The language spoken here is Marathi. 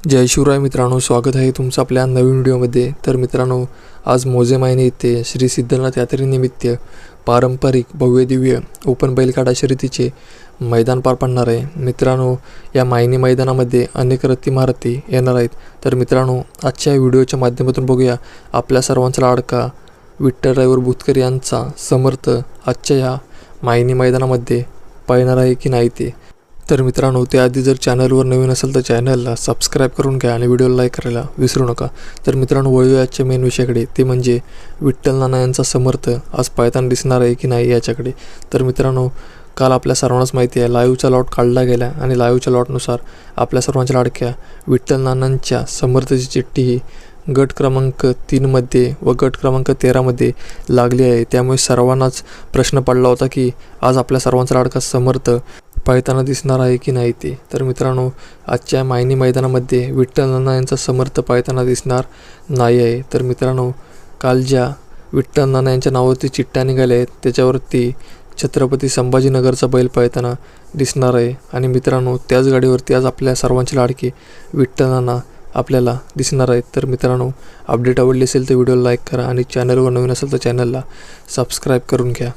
जय शिवराय मित्रांनो स्वागत आहे तुमचं आपल्या नवीन व्हिडिओमध्ये. तर मित्रांनो आज मोजे मायने येथे श्री सिद्धनाथ यात्रेनिमित्त पारंपरिक भव्यदिव्य ओपन बैलगाडा शर्यतीचे मैदान पार पडणार आहे. मित्रांनो या मायनी मैदानामध्ये अनेक रथी महारथी येणार आहेत. तर मित्रांनो आजच्या व्हिडिओच्या माध्यमातून बघूया आपल्या सर्वांचा लाडका विठ्ठल ड्रायव्हर बुतकर यांचा समर्थ आजच्या या मायनी मैदानामध्ये पाळणार आहे की नाही ते. तर मित्रांनो त्याआधी जर चॅनलवर नवीन असेल तर चॅनलला सबस्क्राईब करून घ्या आणि व्हिडिओला लाईक करायला विसरू नका. तर मित्रांनो वळूया आजच्या मेन विषयाकडे. ते म्हणजे विठ्ठल नाना यांचा समर्थ आज पायताना दिसणार आहे की नाही याच्याकडे. तर मित्रांनो काल आपल्या सर्वांनाच माहिती आहे लाईव्हचा लॉट काढला गेला आणि लाईव्हच्या लॉटनुसार आपल्या सर्वांच्या लाडक्या विठ्ठल नानांच्या समर्थची चिठ्ठी ही गट क्रमांक तीनमध्ये व गट क्रमांक तेरामध्ये लागली आहे. त्यामुळे सर्वांनाच प्रश्न पडला होता की आज आपल्या सर्वांचा लाडका समर्थ पाळताना दिसणार आहे की नाही ते. तर मित्रांनो आजच्या मायनी मैदानामध्ये विठ्ठल नाना यांचा समर्थ पाळताना दिसणार नाही आहे. तर मित्रांनो काल ज्या विठ्ठल नाना यांच्या नावावरती चिठ्ठ्या निघाल्या आहेत त्याच्यावरती छत्रपती संभाजीनगरचा बैल पळताना दिसणार आहे. आणि मित्रांनो त्याच गाडीवरती आज आपल्या सर्वांचे लाडके विठ्ठल नाना आपल्याला दिसणार आहेत. तर मित्रांनो अपडेट आवडली असेल तर व्हिडिओला लाईक करा आणि चॅनलवर नवीन असेल तर चॅनलला सबस्क्राईब करून घ्या.